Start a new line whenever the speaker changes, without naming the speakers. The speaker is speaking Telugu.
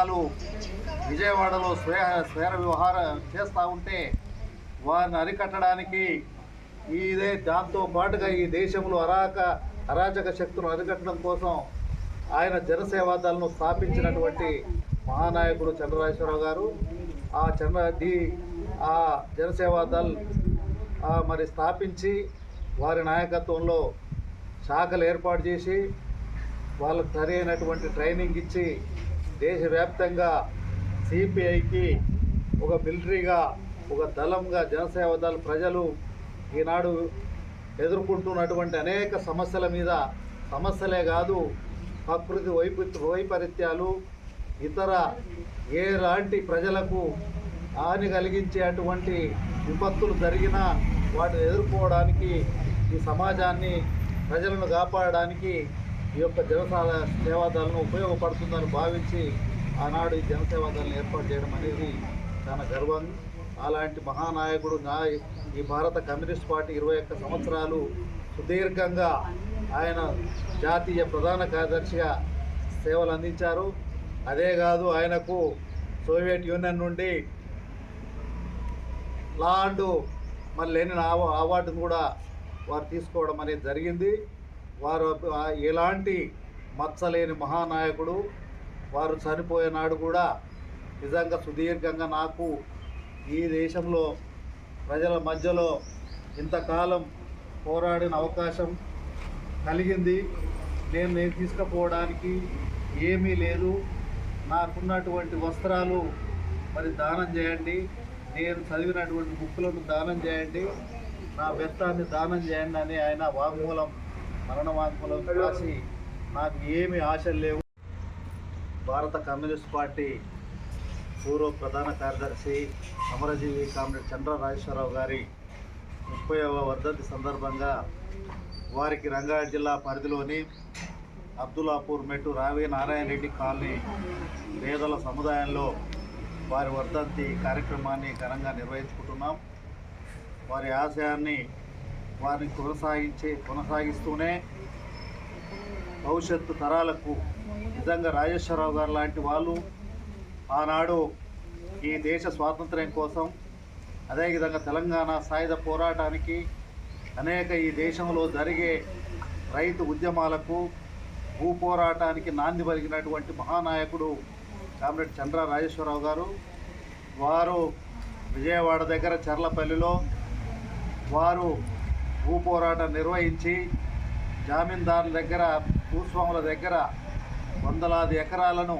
అక్రమాలు విజయవాడలో స్వేహ స్వేర వ్యవహారం చేస్తూ ఉంటే వారిని అరికట్టడానికి ఇదే దాంతో పాటుగా ఈ దేశంలో అరాక అరాచక శక్తులను అరికట్టడం కోసం ఆయన జనసేవాదాలను స్థాపించినటువంటి మహానాయకుడు చంద్రరాజేశ్వరరావు గారు ఆ చంద్ర ది ఆ జనసేవాదల్ ఆ మరి స్థాపించి వారి నాయకత్వంలో శాఖలు ఏర్పాటు చేసి వాళ్ళకు సరైనటువంటి ట్రైనింగ్ ఇచ్చి దేశవ్యాప్తంగా సిపిఐకి ఒక మిలిటరీగా ఒక దళంగా జనసేవ దళ ప్రజలు ఈనాడు ఎదుర్కొంటున్నటువంటి అనేక సమస్యల మీద సమస్యలే కాదు ప్రకృతి వైపు వైపరీత్యాలు ఇతర ఏలాంటి ప్రజలకు హాని కలిగించే అటువంటి విపత్తులు జరిగినా వాటిని ఎదుర్కోవడానికి ఈ సమాజాన్ని ప్రజలను కాపాడడానికి ఈ యొక్క జనసేవ సేవాదాలను ఉపయోగపడుతుందని భావించి ఆనాడు ఈ జనసేవాదాలను ఏర్పాటు చేయడం అనేది చాలా గర్వం. అలాంటి మహానాయకుడు నా ఈ భారత కమ్యూనిస్ట్ పార్టీ ఇరవై ఒక్క సంవత్సరాలు సుదీర్ఘంగా ఆయన జాతీయ ప్రధాన కార్యదర్శిగా సేవలు అందించారు. అదే కాదు ఆయనకు సోవియట్ యూనియన్ నుండి లాండ్ మరి లేని అవార్డును కూడా వారు తీసుకోవడం అనేది జరిగింది. వారు ఎలాంటి మచ్చలేని మహానాయకుడు వారు చనిపోయేనాడు కూడా నిజంగా సుదీర్ఘంగా నాకు ఈ దేశంలో ప్రజల మధ్యలో ఇంతకాలం పోరాడిన అవకాశం కలిగింది. నేను నేను తీసుకుపోవడానికి ఏమీ లేదు. నాకున్నటువంటి వస్త్రాలు మరి దానం చేయండి. నేను చదివినటువంటి బుక్కులను దానం చేయండి. నా వ్యర్థాన్ని దానం చేయండి అని ఆయన వాంగ్మూలం మరణ వాంగ్మూలం రాసి నాకు ఏమి ఆశలు లేవు. భారత కమ్యూనిస్ట్ పార్టీ పూర్వ ప్రధాన కార్యదర్శి అమరజీవి కామ్రేడ్ చంద్ర రాజేశ్వరరావు గారి ముప్పైవ వర్ధంతి సందర్భంగా వారికి రంగారెడ్డి జిల్లా పరిధిలోని అబ్దుల్లాపూర్ మెట్టు రావి నారాయణ రెడ్డి కాలనీ పేదల సముదాయంలో వారి వర్ధంతి కార్యక్రమాన్ని ఘనంగా నిర్వహించుకుంటున్నాం. వారి ఆశయాన్ని వారిని కొనసాగించే కొనసాగిస్తూనే భవిష్యత్తు తరాలకు నిజంగా రాజేశ్వరరావు గారు లాంటి వాళ్ళు ఆనాడు ఈ దేశ స్వాతంత్ర్యం కోసం అదేవిధంగా తెలంగాణ సాయుధ పోరాటానికి అనేక ఈ దేశంలో జరిగే రైతు ఉద్యమాలకు భూ పోరాటానికి నాంది పలికినటువంటి మహానాయకుడు కామ్రేడ్ చంద్ర రాజేశ్వరరావు గారు వారు విజయవాడ దగ్గర చర్లపల్లిలో వారు భూ పోరాటం నిర్వహించి జామీందారుల దగ్గర భూస్వాముల దగ్గర వందలాది ఎకరాలను